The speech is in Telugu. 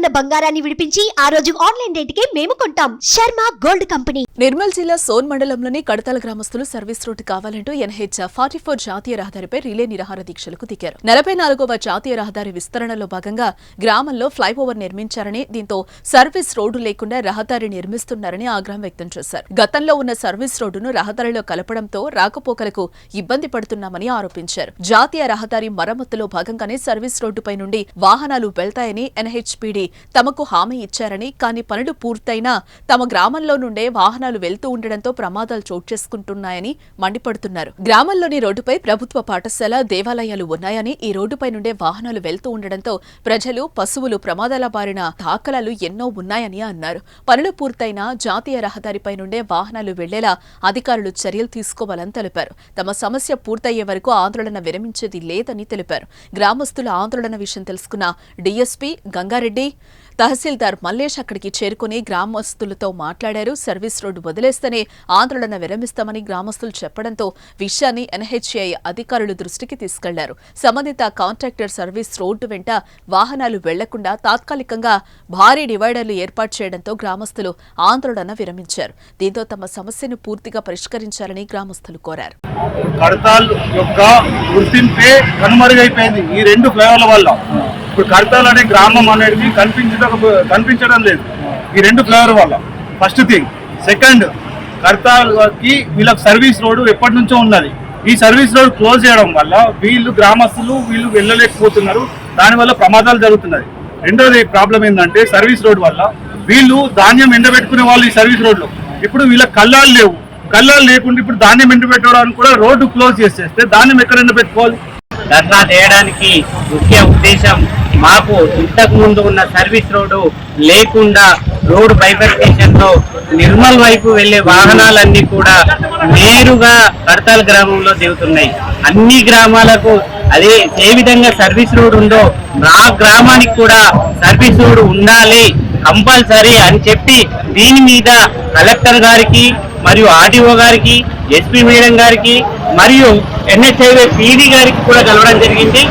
ఉన్న బంగారాన్ని విడిపించి ఆ రోజు ఆన్లైన్ రేటుకే మేము కొంటాం. Sharma gold company. నిర్మల్ జిల్లా సోన్ మండలంలోని కడతాల గ్రామస్తులు సర్వీస్ రోడ్డు కావాలంటూ ఎన్హెచ్ ఫార్టీ ఫోర్ జాతీయ రహదారిపై రిలే నిరాహార దీక్షలకు దిగారు. నలభై నాలుగవ జాతీయ రహదారి విస్తరణలో భాగంగా గ్రామంలో ఫ్లైఓవర్ నిర్మించారని దీంతో సర్వీస్ రోడ్డు లేకుండా రహదారి నిర్మిస్తున్నారని ఆగ్రహం వ్యక్తం చేశారు. గతంలో ఉన్న సర్వీస్ రోడ్డును రహదారిలో కలపడంతో రాకపోకలకు ఇబ్బంది పడుతున్నామని ఆరోపించారు. జాతీయ రహదారి మరమ్మతులో భాగంగానే సర్వీస్ రోడ్డుపై నుండి వాహనాలు వెళ్తాయని ఎన్హెచ్పీడీ తమకు హామీ ఇచ్చారని కానీ పనులు పూర్తయినా తమ గ్రామంలో నుండే వాహనాలు వెళ్తూ ఉండడంతో ప్రమాదాలు చోటు చేసుకుంటున్నాయని మండిపడుతున్నారు. గ్రామంలోని రోడ్డుపై ప్రభుత్వ పాఠశాల దేవాలయాలు ఉన్నాయని ఈ రోడ్డుపై నుండే వాహనాలు వెళ్తూ ఉండడంతో ప్రజలు పశువులు ప్రమాదాల బారిన దాఖలాలు ఎన్నో ఉన్నాయని అన్నారు. పనులు పూర్తయినా జాతీయ రహదారిపై నుండే వాహనాలు వెళ్ళేలా అధికారులు చర్యలు తీసుకోవాలని తెలిపారు. తమ సమస్య పూర్తయ్యే వరకు ఆందోళన విరమించేది లేదని తెలిపారు. గ్రామస్తుల ఆందోళన విషయం తెలుసుకున్న డీఎస్పీ గంగారెడ్డి తహసీల్దార్ మల్లేష్ అక్కడికి చేరుకుని గ్రామస్తులతో మాట్లాడారు. సర్వీస్ రోడ్డు వదిలేస్తేనే ఆందోళన విరమిస్తామని గ్రామస్తులు చెప్పడంతో విషయాన్ని ఎన్హెచ్ఐ అధికారులు దృష్టికి తీసుకెళ్ళారు. సంబంధిత కాంట్రాక్టర్ సర్వీస్ రోడ్డు వెంట వాహనాలు వెళ్ళకుండా తాత్కాలికంగా భారీ డివైడర్లు ఏర్పాటు చేయడంతో గ్రామస్తులు ఆందోళన విరమించారు. దీంతో తమ సమస్యను పూర్తిగా పరిష్కరించాలని గ్రామస్తులు కోరారు. కడతాల్ యొక్క గుర్తింపే కనుమరుగైపోయింది ఈ రెండు ఫ్లైఓవర్ల వల్ల. ఇప్పుడు కడతాల్ అనే గ్రామం అనేది కనిపించడం కనిపించడం లేదు. ఈ రెండు ఫ్లేవర్ వల్ల. ఫస్ట్ థింగ్ సెకండ్ కడతాల్కి వీళ్ళకి సర్వీస్ రోడ్డు ఎప్పటి నుంచో ఉన్నది. ఈ సర్వీస్ రోడ్ క్లోజ్ చేయడం వల్ల వీళ్ళు గ్రామస్తులు వీళ్ళు వెళ్ళలేకపోతున్నారు. దానివల్ల ప్రమాదాలు జరుగుతున్నాయి రెండోది ప్రాబ్లం ఏంటంటే సర్వీస్ రోడ్ వల్ల వీళ్ళు ధాన్యం ఎండబెట్టుకునే వాళ్ళు ఈ సర్వీస్ రోడ్లో ఇప్పుడు వీళ్ళ కళ్ళాలు లేవు. కళ్ళాలు లేకుండా ఇప్పుడు ధాన్యం ఎండబెట్టడానికి కూడా రోడ్డు క్లోజ్ చేసేస్తే ధాన్యం ఎక్కడ ఎండబెట్టుకోవాలి? ధర్నా చేయడానికి ముఖ్య ఉద్దేశం మాకు ఇంతకు ముందు ఉన్న సర్వీస్ రోడ్డు లేకుండా రోడ్డు బైఫర్కేషన్లో నిర్మల్ వైపు వెళ్ళే వాహనాలన్నీ కూడా నేరుగా కడతాల్ గ్రామంలో దిగుతున్నాయి. అన్ని గ్రామాలకు అదే ఏ విధంగా సర్వీస్ రోడ్ ఉందో నా గ్రామానికి కూడా సర్వీస్ రోడ్ ఉండాలి కంపల్సరీ అని చెప్పి దీని మీద కలెక్టర్ గారికి మరియు ఆర్టీఓ గారికి ఎస్పీ మేడం గారికి మరియు ఎన్ఎస్ఐవే పీడీ గారికి కూడా కలవడం జరిగింది.